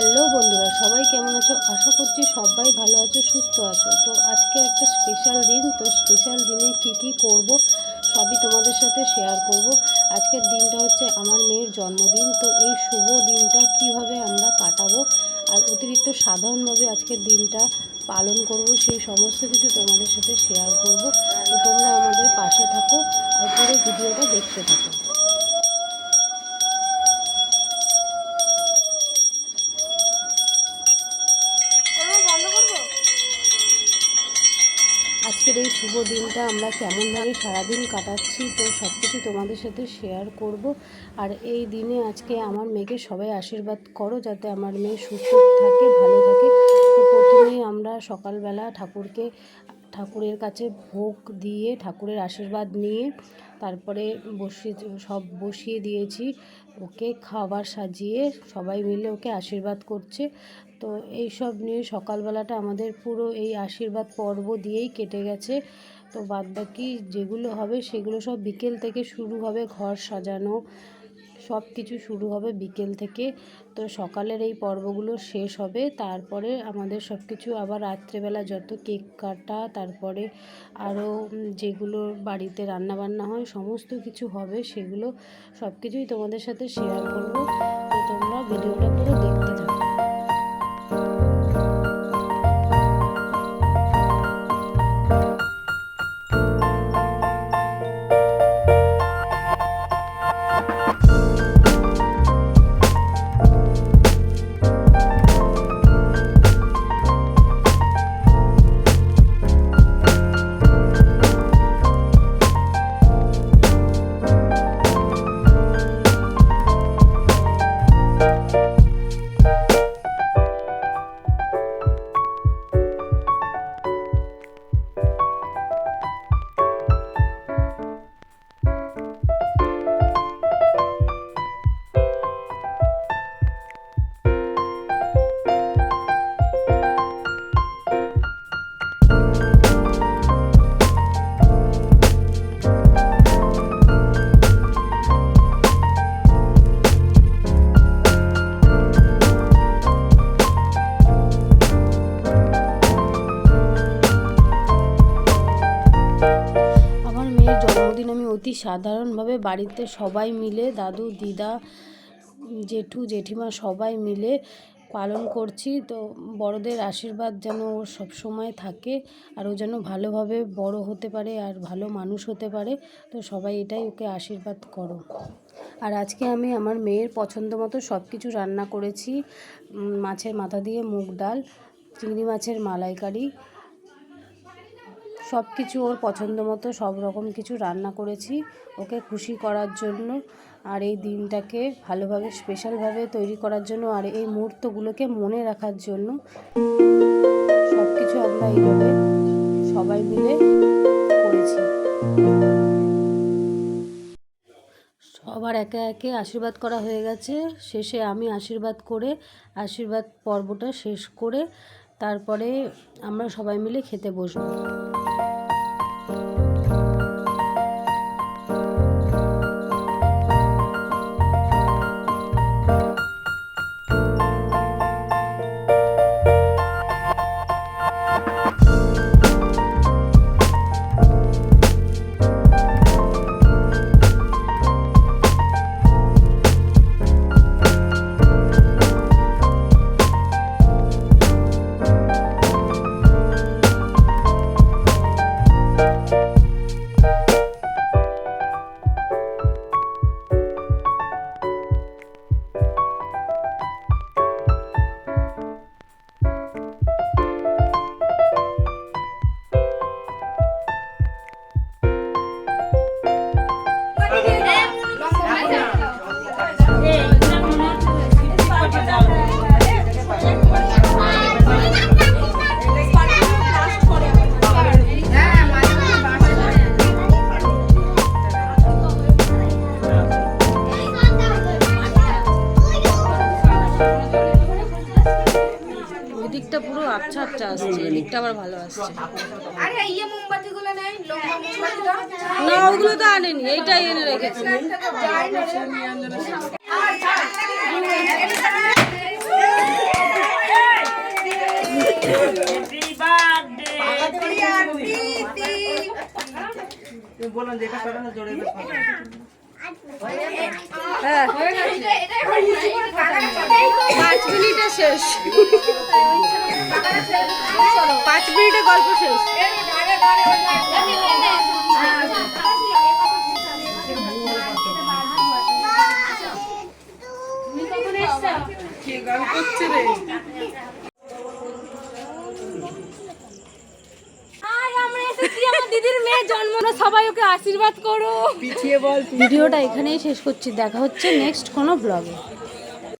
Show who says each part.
Speaker 1: Hello বন্ধুরা, সবাই কেমন আছো? আশা করছি সবাই ভালো আছো, সুস্থ আছো। তো আজকে একটা স্পেশাল দিন, তো স্পেশাল দিনে কি কি করব সবই তোমাদের সাথে শেয়ার করব। আজকের দিনটা হচ্ছে আমার মেয়ের জন্মদিন, তো এই শুভ দিনটা কীভাবে আমরা কাটাবো আর অতিরিক্ত সাধারণভাবে আজকের দিনটা পালন করব সেই সমস্ত কিছু তোমাদের সাথে শেয়ার করব। তো তোমরা আমাদের পাশে থাকো আর পুরো ভিডিওটা দেখতে থাকো। আজকের এই শুভ দিনটা আমরা কেমনভাবে সারাদিন কাটাচ্ছি, তো সব কিছু তোমাদের সাথে শেয়ার করব। আর এই দিনে আজকে আমার মেয়েকে সবাই আশীর্বাদ করো, যাতে আমার মেয়ে সুস্থ থাকে, ভালো থাকে। তো প্রথমেই আমরা সকালবেলা ঠাকুরকে ঠাকুরের কাছে ভোগ দিয়ে ঠাকুরের আশীর্বাদ নিয়ে তারপরে বসিয়ে, সব বসিয়ে দিয়েছি। ওকে খাবার সাজিয়ে সবাই মিলে ওকে আশীর্বাদ করছে। তো এই সব নিয়ে সকালবেলাটা আমাদের পুরো এই আশীর্বাদ পর্ব দিয়েই কেটে গেছে। তো বাদবাকি যেগুলো হবে সেগুলো সব বিকেল থেকে শুরু হবে ঘর সাজানো সব কিছু শুরু হবে বিকেল থেকে। তো সকালের এই পর্বগুলো শেষ হবে। তারপরে আমাদের সব কিছু আবার রাত্রেবেলা যত কেক কাটা, তারপরে আরও যেগুলো বাড়িতে রান্নাবান্না হয়, সমস্ত কিছু হবে, সেগুলো সব কিছুই তোমাদের সাথে শেয়ার করব। তো তোমরা ভিডিওটা পুরো দেখতে থাকো। সাধারণভাবে বাড়িতে সবাই মিলে, দাদু, দিদা, জেঠু, জেঠিমা সবাই মিলে পালন করছি। তো বড়দের আশীর্বাদ যেন ওর সবসময় থাকে আর ও যেন ভালোভাবে বড় হতে পারে আর ভালো মানুষ হতে পারে। তো সবাই এটাই ওকে আশীর্বাদ করো। আর আজকে আমি আমার মেয়ের পছন্দ মতো সব কিছু রান্না করেছি। মাছের মাথা দিয়ে মুগ ডাল, চিংড়ি মাছের মালাইকারি সব কিছু ওর পছন্দ মতো সব রকম কিছু রান্না করেছি ওকে খুশি করার জন্য আর এই দিনটাকে ভালোভাবে স্পেশালভাবে তৈরি করার জন্য আর এই মুহূর্তগুলোকে মনে রাখার জন্য সব কিছু আমরা এইভাবে সবাই মিলে করেছি। সবার একে একে আশীর্বাদ করা হয়ে গেছে। শেষে আমি আশীর্বাদ করে, আশীর্বাদ পর্বটা শেষ করে তারপরে আমরা সবাই মিলে খেতে বসবো। you আচ্ছা আচ্ছা, আচ্ছা আসছে এদিকটা আবার ভালো আসছে। না ওগুলো তো আনেনি এইটাই এনে রেখেছি।
Speaker 2: বলুন যেটা করা জোরে
Speaker 3: পাঁচ মিনিটে শেষ। পাঁচ মিনিটে গল্প শেষ। মেয়ে জন্ম না সবাই ওকে আশীর্বাদ করো।
Speaker 2: পিছিয়ে বল
Speaker 3: ভিডিওটা এখানেই শেষ করছি। দেখা হচ্ছে নেক্সট কোনো ব্লগে